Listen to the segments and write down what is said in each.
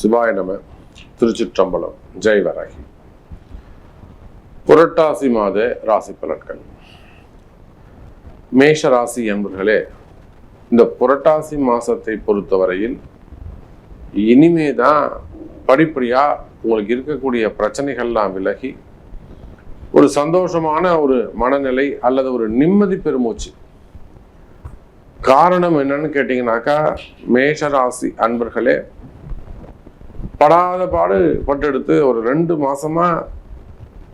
சிவாய நம திருச்சிற்றம்பலம். ஜெய் வராகி. புரட்டாசி மாத ராசி பலன்கள். மேஷ ராசி என்பர்களே இந்த புரட்டாசி மாசத்தை பொறுத்தவரையில் இனிமே தான் படிப்படியா உங்களுக்கு இருக்கக்கூடிய பிரச்சனைகள்லாம் விலகி ஒரு சந்தோஷமான ஒரு மனநிலை அல்லது ஒரு நிம்மதி பெருமூச்சு. காரணம் என்னன்னு கேட்டிங்கனாக்கா மேஷராசி அன்பர்களே படாத பாடு பட்டெடுத்து ஒரு ரெண்டு மாசமா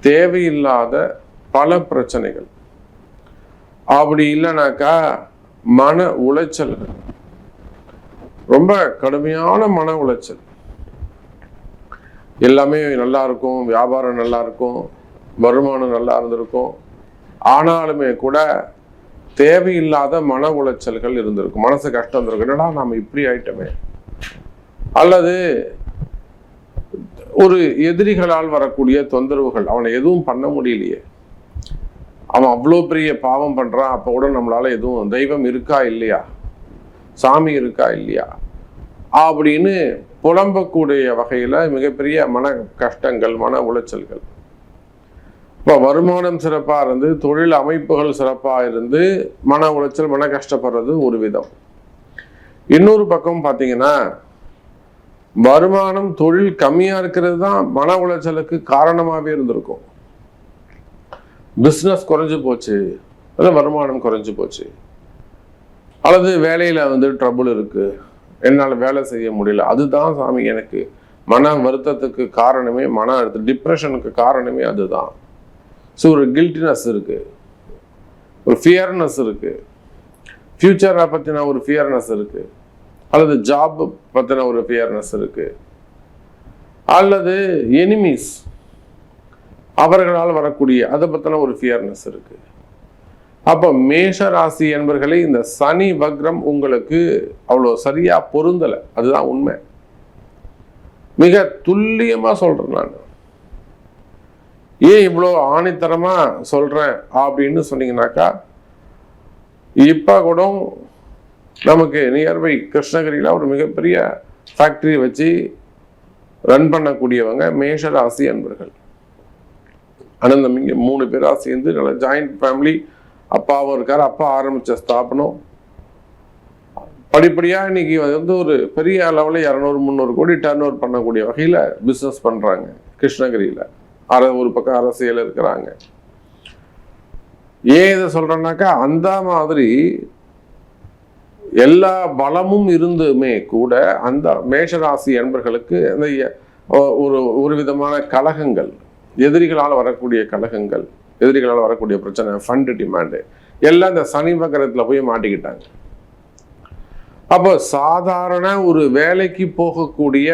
தேவையில்லாத பல பிரச்சனைகள். அப்படி இல்லைனாக்கா மன உளைச்சல்கள் ரொம்ப கடுமையான மன உளைச்சல். எல்லாமே நல்லா இருக்கும் வியாபாரம் நல்லா இருக்கும் வருமானம் நல்லா இருந்திருக்கும். ஆனாலுமே கூட தேவையில்லாத மன உளைச்சல்கள் இருந்திருக்கும். மனசு கஷ்டம் இருந்திருக்கும். என்னடா நாம இப்படி ஆயிட்டோமே? அல்லது ஒரு எதிரிகளால் வரக்கூடிய தொந்தரவுகள். அவனை எதுவும் பண்ண முடியலையே. அவன் அவ்வளோ பெரிய பாவம் பண்ணுறான் அப்போ கூட நம்மளால் எதுவும் தெய்வம் இருக்கா இல்லையா? சாமி இருக்கா இல்லையா? அப்படின்னு புலம்பக்கூடிய வகையில் மிகப்பெரிய மன கஷ்டங்கள் மன உளைச்சல்கள். இப்போ வருமானம் சிறப்பாக இருந்து தொழில் அமைப்புகள் சிறப்பாக இருந்து மன உளைச்சல் மன கஷ்டப்படுறது ஒரு விதம். இன்னொரு பக்கம் பார்த்தீங்கன்னா வருமானம் தொழில் கம்மியா இருக்கிறது தான் மன உளைச்சலுக்கு காரணமாகவே இருந்திருக்கும். பிஸ்னஸ் குறைஞ்சு போச்சு. அல்லது வருமானம் குறைஞ்சு போச்சு. அல்லது வேலையில் வந்து ட்ரபுள் இருக்கு. என்னால் வேலை செய்ய முடியல. அதுதான் சாமி எனக்கு மன வருத்தத்துக்கு காரணமே மன அழுத்தம் டிப்ரெஷனுக்கு காரணமே அதுதான். ஸோ ஒரு கில்ட்டினஸ் இருக்கு. ஒரு ஃபியர்னஸ் இருக்கு. ஃபியூச்சரை பற்றின ஒரு ஃபியர்னஸ் இருக்குது அல்லது ஜாப் பற்றின ஒரு ஃபியர்னஸ் இருக்கு. அல்லது எனிமீஸ் அவர்களால் வரக்கூடிய அதை பற்றின ஒரு ஃபியர்னஸ் இருக்கு. அப்போ மேஷ ராசி என்பர்களே இந்த சனி வக்ரம் உங்களுக்கு அவ்வளோ சரியாக பொருந்தலை. அதுதான் உண்மை. மிக துல்லியமாக சொல்கிறேன் நான். ஏன் இவ்வளோ ஆணித்தரமாக சொல்கிறேன் அப்படின்னு சொன்னீங்கன்னாக்கா இப்போ கூட நமக்கு நியர்பை கிருஷ்ணகிரியில் ஒரு மிகப்பெரிய ஃபேக்ட்ரி வச்சு ரன் பண்ணக்கூடியவங்க மேஷ ராசி அன்பர்கள். அனந்தம் இங்கே மூணு பேரா சேர்ந்து நல்லா ஜாயிண்ட் ஃபேமிலி அப்பாவும் இருக்கார். அப்பா ஆரம்பிச்ச ஸ்தாபனம். படிப்படியா இன்னைக்கு வந்து ஒரு பெரிய அளவில் இரநூறு முந்நூறு கோடி டர்ன் ஓவர் பண்ணக்கூடிய வகையில பிஸ்னஸ் பண்றாங்க கிருஷ்ணகிரியில. அர ஒரு பக்கம் அரசியல் இருக்கிறாங்க. ஏன் இதை சொல்கிறேன்னாக்கா அந்த மாதிரி எல்லா பலமும் இருந்துமே கூட அந்த மேஷராசி என்பர்களுக்கு அந்த ஒரு ஒரு விதமான கலகங்கள் எதிரிகளால் வரக்கூடிய கலகங்கள் எதிரிகளால் வரக்கூடிய பிரச்சனை ஃபண்டு டிமாண்டு எல்லாம் இந்த சனி வக்கரத்தில் போய் மாட்டிக்கிட்டாங்க. அப்போ சாதாரண ஒரு வேலைக்கு போகக்கூடிய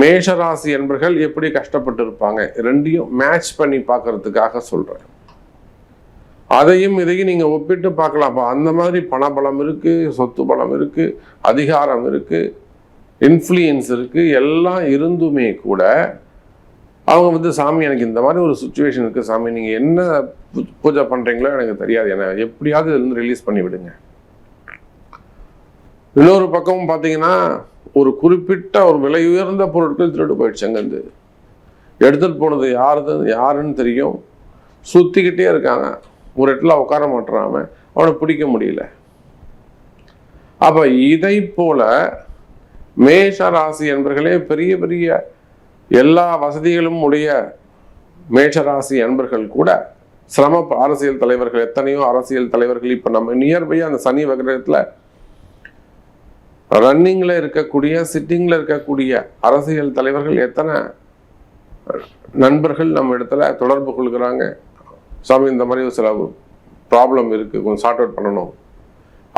மேஷராசி என்பர்கள் எப்படி கஷ்டப்பட்டு இருப்பாங்க? ரெண்டையும் மேட்ச் பண்ணி பார்க்கறதுக்காக சொல்கிறேன் அதையும் இதையும் நீங்கள் ஒப்பிட்டு பார்க்கலாம். அப்போ அந்த மாதிரி பணபலம் இருக்குது சொத்து பலம் இருக்குது அதிகாரம் இருக்குது இன்ஃப்ளூயன்ஸ் இருக்குது எல்லாம் இருந்துமே கூட அவங்க வந்து சாமி எனக்கு இந்த மாதிரி ஒரு சுச்சுவேஷன் இருக்குது சாமி நீங்கள் என்ன பூ- பூஜை பண்ணுறீங்களோ எனக்கு தெரியாது. என்ன எப்படியாவது இதுலேருந்து ரிலீஸ் பண்ணி விடுங்க. இன்னொரு பக்கமும் பார்த்தீங்கன்னா ஒரு குறிப்பிட்ட ஒரு விலை உயர்ந்த பொருட்கள் திருட்டு போயிடுச்சு அங்கேருந்து. எடுத்துட்டு போனது யாருது யாருன்னு தெரியும். சுற்றிக்கிட்டே இருக்காங்க. ஒரு இடத்துல உட்கார மாட்டுறான் அவன். அவனை பிடிக்க முடியல. அப்போ இதை போல மேஷ ராசி என்பர்களே பெரிய பெரிய எல்லா வசதிகளும் உடைய மேஷராசி அன்பர்கள் கூட சிரம அரசியல் தலைவர்கள் எத்தனையோ அரசியல் தலைவர்கள் இப்போ நம்ம நியர்பை அந்த சனி வகிரகத்துல ரன்னிங்கில் இருக்கக்கூடிய சிட்டிங்கில் இருக்கக்கூடிய அரசியல் தலைவர்கள் எத்தனை நண்பர்கள் நம்ம இடத்துல தொடர்பு கொள்கிறாங்க. சாமி இந்த மாதிரி ஒரு சில ப்ராப்ளம் இருக்குது கொஞ்சம் சார்ட் அவுட் பண்ணணும்.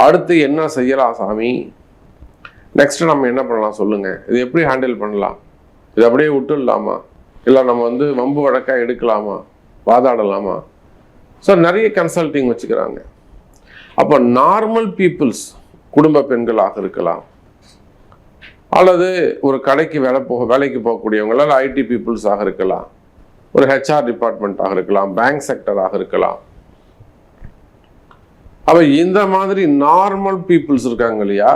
அடுத்து என்ன செய்யலாம் சாமி? நெக்ஸ்ட் நம்ம என்ன பண்ணலாம் சொல்லுங்கள் இது எப்படி ஹேண்டில் பண்ணலாம்? இது அப்படியே விட்டுடலாமா? இல்லை நம்ம வந்து வம்பு வழக்காக எடுக்கலாமா? வாதாடலாமா? ஸோ நிறைய கன்சல்டிங் வச்சுக்கிறாங்க. அப்போ நார்மல் பீப்புள்ஸ் குடும்ப பெண்களாக இருக்கலாம். அல்லது ஒரு கடைக்கு வேலை போக வேலைக்கு போகக்கூடியவங்க அல்லது ஐடி பீப்புள்ஸாக இருக்கலாம். ஒரு ஹெச்ஆர் டிபார்ட்மெண்ட்டாக இருக்கலாம் பேங்க் செக்டராக இருக்கலாம். அப்போ இந்த மாதிரி நார்மல் பீப்புள்ஸ் இருக்காங்க இல்லையா?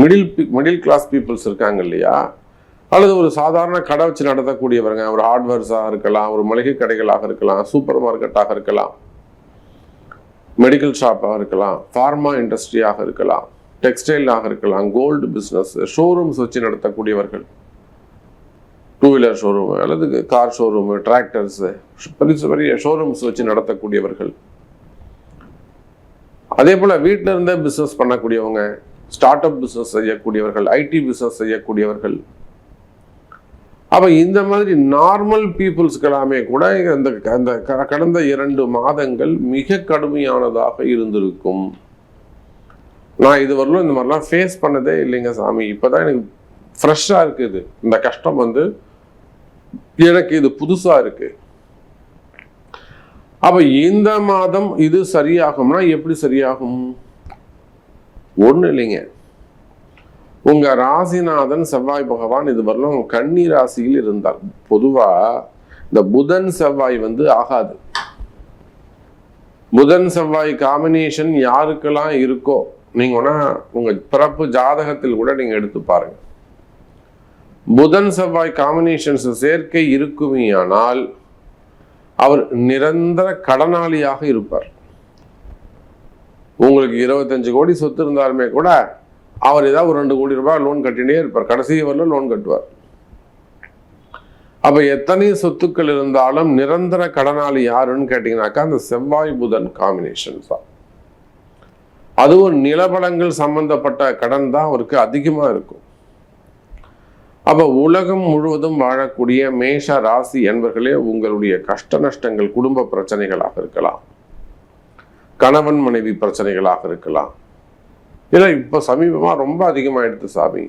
மிடில் மிடில் கிளாஸ் பீப்புள்ஸ் இருக்காங்க இல்லையா? அல்லது ஒரு சாதாரண கடை வச்சு நடத்தக்கூடியவருங்க ஒரு ஹார்ட்வேர்ஸாக இருக்கலாம் ஒரு மளிகை கடைகளாக இருக்கலாம் சூப்பர் மார்க்கெட்டாக இருக்கலாம் மெடிக்கல் ஷாப்பாக இருக்கலாம் ஃபார்மா இண்டஸ்ட்ரியாக இருக்கலாம் டெக்ஸ்டைலாக இருக்கலாம் கோல்டு பிஸ்னஸ் ஷோரூம்ஸ் வச்சு நடத்தக்கூடியவர்கள். டூ வீலர் ஷோரூம் அல்லது கார் ஷோரூமு டிராக்டர்ஸு பெரிய பெரிய ஷோரூம்ஸ் வச்சு நடத்தக்கூடியவர்கள். அதே போல் வீட்டில் இருந்தே பிஸ்னஸ் பண்ணக்கூடியவங்க ஸ்டார்ட் அப் பிஸ்னஸ் செய்யக்கூடியவர்கள் ஐடி பிஸ்னஸ் செய்யக்கூடியவர்கள். அப்போ இந்த மாதிரி நார்மல் பீப்புள்ஸ்க்கெல்லாமே கூட அந்த அந்த க- கடந்த இரண்டு மாதங்கள் மிக கடுமையானதாக இருந்திருக்கும். நான் இதுவரையிலும் இந்த மாதிரிலாம் ஃபேஸ் பண்ணதே இல்லைங்க சாமி. இப்போதான் எனக்கு ஃப்ரெஷ்ஷாக இருக்குது. இந்த கஷ்டம் வந்து எனக்கு இது புதுசாக இருக்கு. அப்போ இந்த மாதம் இது சரியாகும்னா எப்படி சரியாகும்? ஒன்றும் இல்லைங்க. உங்க ராசிநாதன் செவ்வாய் பகவான் இது வரலாம் கன்னி ராசியில் இருந்தார் பொதுவா இந்த புதன் செவ்வாய் வந்து ஆகாது. புதன் செவ்வாய் காம்பினேஷன் யாருக்கெல்லாம் இருக்கோ நீங்கள் வேணா உங்க பிறப்பு ஜாதகத்தில் கூட நீங்க எடுத்து பாருங்க. புதன் செவ்வாய் காம்பினேஷன்ஸ் சேர்க்கை இருக்குமேயானால் அவர் நிரந்தர கடனாளியாக இருப்பார். உங்களுக்கு இருபத்தஞ்சு கோடி சொத்து இருந்தாலுமே கூட அவர் ஏதாவது ஒரு ரெண்டு கோடி ரூபாய் லோன் கட்டினே இருப்பார். கடைசி வரலும் லோன் கட்டுவார். அப்ப எத்தனை சொத்துக்கள் இருந்தாலும் நிரந்தர கடனாளி யாருன்னு கேட்டீங்கன்னாக்கா அந்த செவ்வாய் புதன் காம்பினேஷன் தான். அதுவும் நிலபலங்கள் சம்பந்தப்பட்ட கடன் தான் அவருக்கு அதிகமாக இருக்கும். அப்போ உலகம் முழுவதும் வாழக்கூடிய மேஷ ராசி என்பர்களே உங்களுடைய கஷ்ட நஷ்டங்கள் குடும்ப பிரச்சனைகளாக இருக்கலாம். கணவன் மனைவி பிரச்சனைகளாக இருக்கலாம். இல்லை இப்போ சமீபமா ரொம்ப அதிகமாயிடுது சாமி.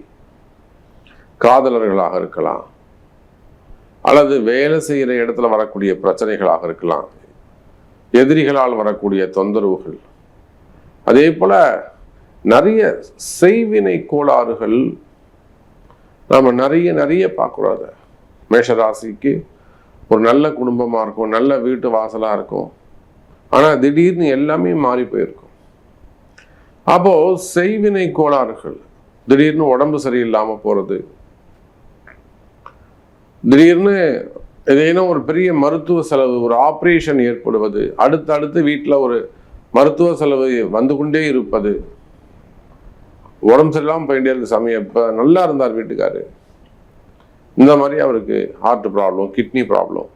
காதலர்களாக இருக்கலாம். அல்லது வேலை செய்கிற இடத்துல வரக்கூடிய பிரச்சனைகளாக இருக்கலாம். எதிரிகளால் வரக்கூடிய தொந்தரவுகள். அதே போல நிறைய செய்வினை கோளாறுகள் நாம் நிறைய நிறைய பார்க்குறோம் அதை. மேஷராசிக்கு ஒரு நல்ல குடும்பமாக இருக்கும் நல்ல வீட்டு வாசலாக இருக்கும். ஆனால் திடீர்னு எல்லாமே மாறி போயிருக்கும். அப்போது செய்வினை கோளாறுகள். திடீர்னு உடம்பு சரியில்லாமல் போகிறது திடீர்னு ஏதேனும் ஒரு பெரிய மருத்துவ செலவு ஒரு ஆப்ரேஷன் ஏற்படுவது. அடுத்து அடுத்து வீட்டில் ஒரு மருத்துவ செலவு வந்து கொண்டே இருப்பது. உடம்பு சரியில்லாமல் போயிட்டே இருந்த சமயம் இப்போ நல்லா இருந்தார் வீட்டுக்காரு. இந்த மாதிரி அவருக்கு ஹார்ட் ப்ராப்ளம் கிட்னி ப்ராப்ளம்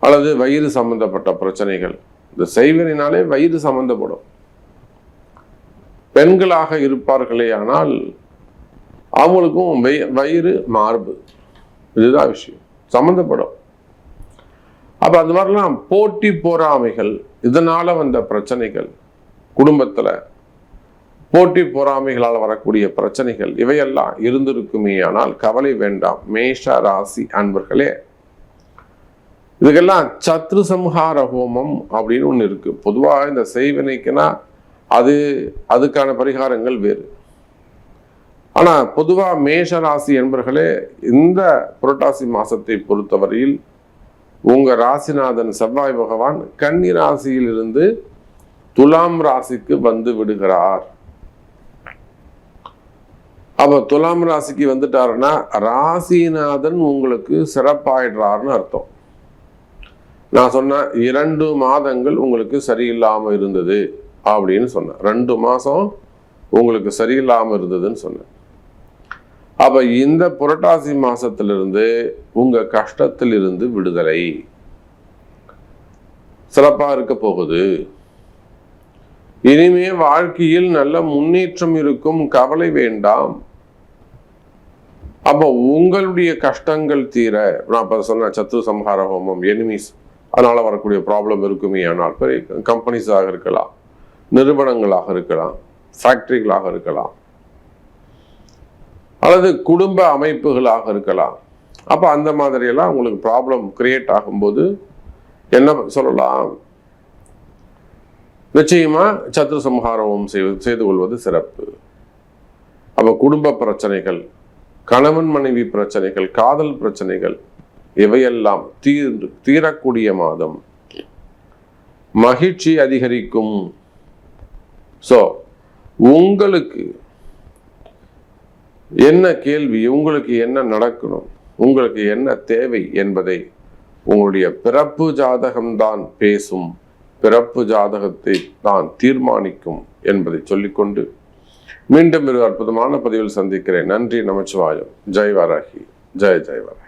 அல்லது வயிறு சம்பந்தப்பட்ட பிரச்சனைகள். இந்த செய்வனினாலே வயிறு சம்பந்தப்படும். பெண்களாக இருப்பார்களே ஆனால் அவங்களுக்கும் வய- வயிறு மார்பு. இதுதான் விஷயம். சம்மந்தப்படும் அப்போ அது மாதிரிலாம் போட்டி பொறாமைகள் இதனால வந்த பிரச்சனைகள் குடும்பத்துல போட்டி பொறாமைகளால் வரக்கூடிய பிரச்சனைகள் இவையெல்லாம் இருந்திருக்குமே ஆனால் கவலை வேண்டாம். மேஷ ராசி அன்பர்களே இதுக்கெல்லாம் சத்ரு சம்ஹார ஹோமம் அப்படின்னு ஒன்று இருக்குது பொதுவாக இந்த செய்வினைக்குன்னா அது அதுக்கான பரிகாரங்கள் வேறு. ஆனால் பொதுவாக மேஷ ராசி என்பர்களே இந்த புரட்டாசி மாசத்தை பொறுத்தவரையில் உங்கள் ராசிநாதன் செவ்வாய் பகவான் கன்னி ராசியிலிருந்து துலாம் ராசிக்கு வந்து விடுகிறார். அப்போ துலாம் ராசிக்கு வந்துட்டாருன்னா ராசிநாதன் உங்களுக்கு சிறப்பாயிடுறாருன்னு அர்த்தம். நான் சொன்ன இரண்டு மாதங்கள் உங்களுக்கு சரியில்லாம இருந்தது அப்படின்னு சொன்னேன். ரெண்டு மாதம் உங்களுக்கு சரியில்லாம இருந்ததுன்னு சொன்னேன். அப்போ இந்த புரட்டாசி மாதத்திலிருந்து உங்க கஷ்டத்திலிருந்து விடுதலை. சிறப்பா இருக்க போகுது. இனிமே வாழ்க்கையில் நல்ல முன்னேற்றம் இருக்கும். கவலை வேண்டாம். அப்போ உங்களுடைய கஷ்டங்கள் தீர நான் இப்போ சொன்ன சத்து சம்ஹார ஹோமம் எனிமீஸ் அதனால வரக்கூடிய ப்ராப்ளம் இருக்குமே ஆனால் பெரிய கம்பெனிஸாக இருக்கலாம் நிறுவனங்களாக இருக்கலாம் ஃபேக்டரிகளாக இருக்கலாம் அல்லது குடும்ப அமைப்புகளாக இருக்கலாம். அப்போ அந்த மாதிரியெல்லாம் உங்களுக்கு ப்ராப்ளம் கிரியேட் ஆகும்போது என்ன சொல்லலாம்? நிச்சயமா சத்ரு சம்ஹாரமும் செய்து கொள்வது சிறப்பு. அப்போ குடும்ப பிரச்சனைகள் கணவன் மனைவி பிரச்சனைகள் காதல் பிரச்சனைகள் இவையெல்லாம் தீர்ந்து தீரக்கூடிய மாதம். மகிழ்ச்சி அதிகரிக்கும். ஸோ உங்களுக்கு என்ன கேள்வி உங்களுக்கு என்ன நடக்கணும் உங்களுக்கு என்ன தேவை என்பதை உங்களுடைய பிறப்பு ஜாதகம்தான் பேசும் பிறப்பு ஜாதகத்தை தான் தீர்மானிக்கும் என்பதை சொல்லிக்கொண்டு மீண்டும் ஒரு அற்புதமான பதிவில் சந்திக்கிறேன். நன்றி நமச்சிவாயம். ஜெய் வாராகி. ஜெய் ஜெய் வாராகி.